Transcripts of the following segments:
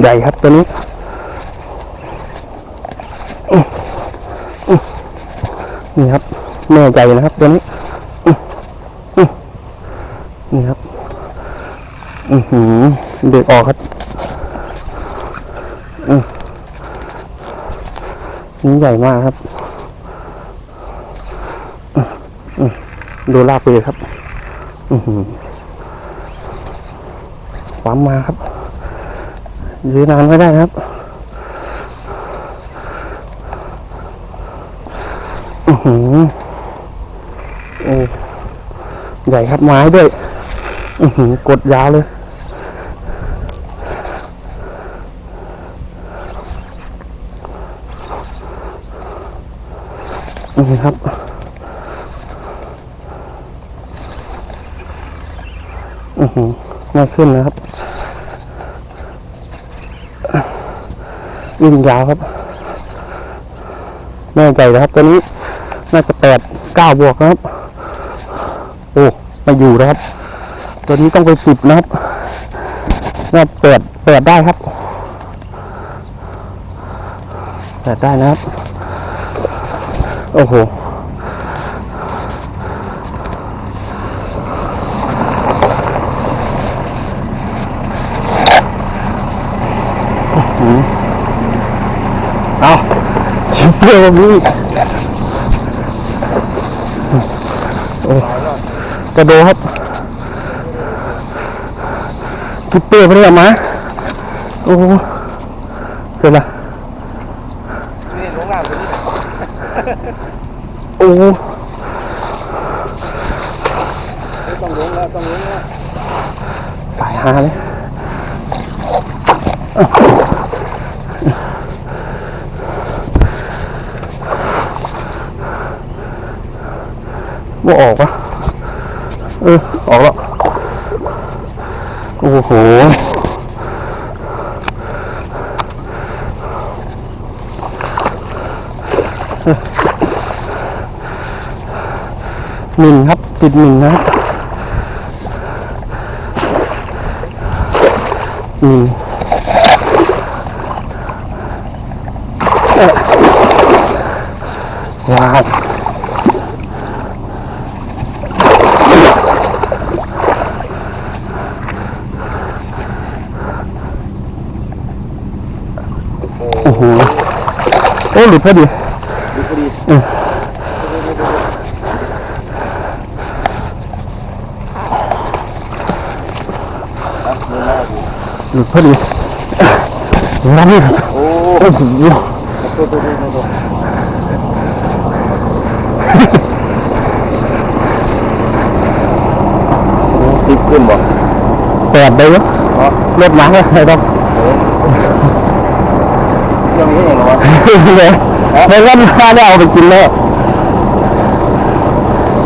ใหญ่ครับตัวนี้นี่ครับแม่ใจนะครับตัวนี้นี่ครับอือหือเด็กออกครับนี่ใหญ่มากครับดูลากไปเลยครับ อือหือ ความมาครับ ยืนนานไม่ได้ครับอือหือโอ้ใหญ่ครับไม้ด้วย อือหือกดยาวเลยนี่ครับอือหือ ไม่ขึ้นนะครับ วิ่งยาวครับ แน่ใจนะครับตัวนี้น่าจะแปดเก้าบวกนะครับ โอ้มาอยู่นะครับ ตัวนี้ต้องไปสิบนะครับน่าแปดแปดได้ครับแปดได้นะครับ โอ้โห เอาชิบ เปรี้ยวแบบนี้โอ้กระโดดครับคิปเปอร์ไม่ได้เอามา โอ้เสร็จละนี่ลงน้ำตัวนี้โอ้ต้องลงแล้วต้องลงแล้วตายหาเลย ว่าออกปะเออ ออกแล้ว โอ้โห หนึ่งครับ ติดหนึ่งนะครับหนึ่งว้าวโอ้โห โอ้หลุดพอดีดูพอดีอืมครับมือหน้าดูหลุดพอดีนั่นนี่โอ้โอ้โหตัวตัวตัวตัวติดขึ้นบ่แปดได้ไหมอ๋อรถมาเลยไม่ต้องยั งนี้ยังไงวะเลยไม่งั้นข้าได้เอาไปกินแล้ว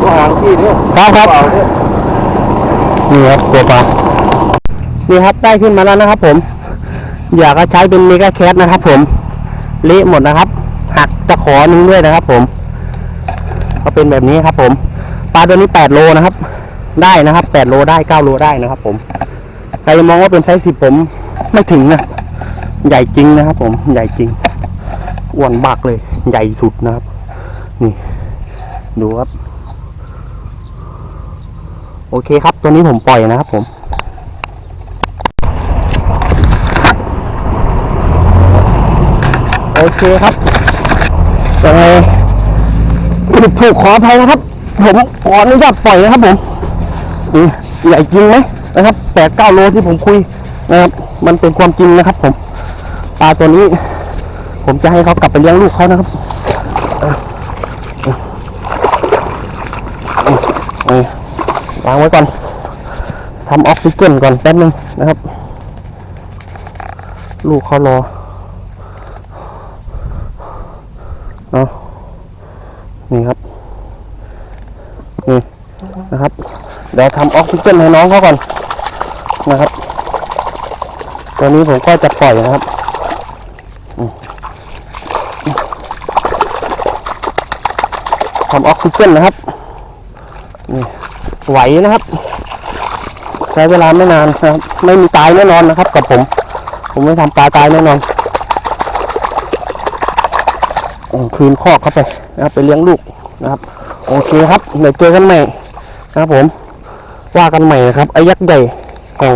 ตัวหางที่เนี่ยครับครับเอาเนี่ยนี่ครับตัวปลานี่ครับได้ขึ้นมาแล้วนะครับ ผม อยากจะใช้เป็นเมกาแคทนะครับ ผมเละหมดนะครับ หักตะขอหนึงด้วยนะครับ ผมก็เป็นแบบนี้ครับ ผมปลาตัวนี้แปดโลนะครับ ได้นะครับแปดโลได้เก้าโลได้นะครับ ผมใครมองว่าเป็นไซส์สิบผมไม่ถึงนะ ใหญ่จริงนะครับผมใหญ่จริงอ้วนบักเลย ใหญ่สุดนะครับ นี่ ดูครับ โอเคครับ ตัวนี้ผมปล่อยนะครับผมโอเคครับยังไงถูกขออภัยนะครับ ผมขออนุญาตปล่อยนะครับผมใหญ่จริงไหมนะครับแปดเก้าโลที่ผมคุยนะครับ มันเป็นความจริงนะครับผม ปลาตัวนี้ ผมจะให้เขากลับไปเลี้ยงลูกเขานะครับวางไว้ก่อนทำออกซิเจนก่อนแป๊บนึงนะครับ ลูกเขารอเอานี่ครับ นี่นะครับ เดี๋ยวทำออกซิเจนให้น้องเขาก่อนนะครับ ตอนนี้ผมก็จะปล่อยนะครับอืม ทำออกซิเจนนะครับนี่ไหวนะครับใช้เวลาไม่นานนะครับ ไม่มีตายแน่นอนนะครับ กับผม ผมไม่ทำปลาตายแน่นอนอืมคืนคอกเข้าไปนะครับ ไปเลี้ยงลูกนะครับ โอเคครับเดี๋ยวเจอกันใหม่นะครับผมว่ากันใหม่นะครับไอ้ยักษ์ใหญ่แห่ง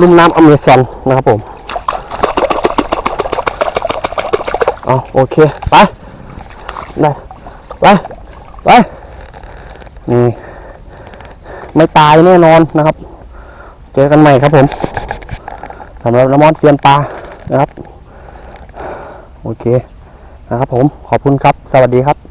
ลุ่มน้ำอเมซอนนะครับผมเอโอเค ไป ได้ ไป ไปนี่ไม่ตายแน่นอนนะครับ เจอกันใหม่ครับผมสำหรับละมอนเซียนปลานะครับ โอเคนะครับผมขอบคุณครับ สวัสดีครับ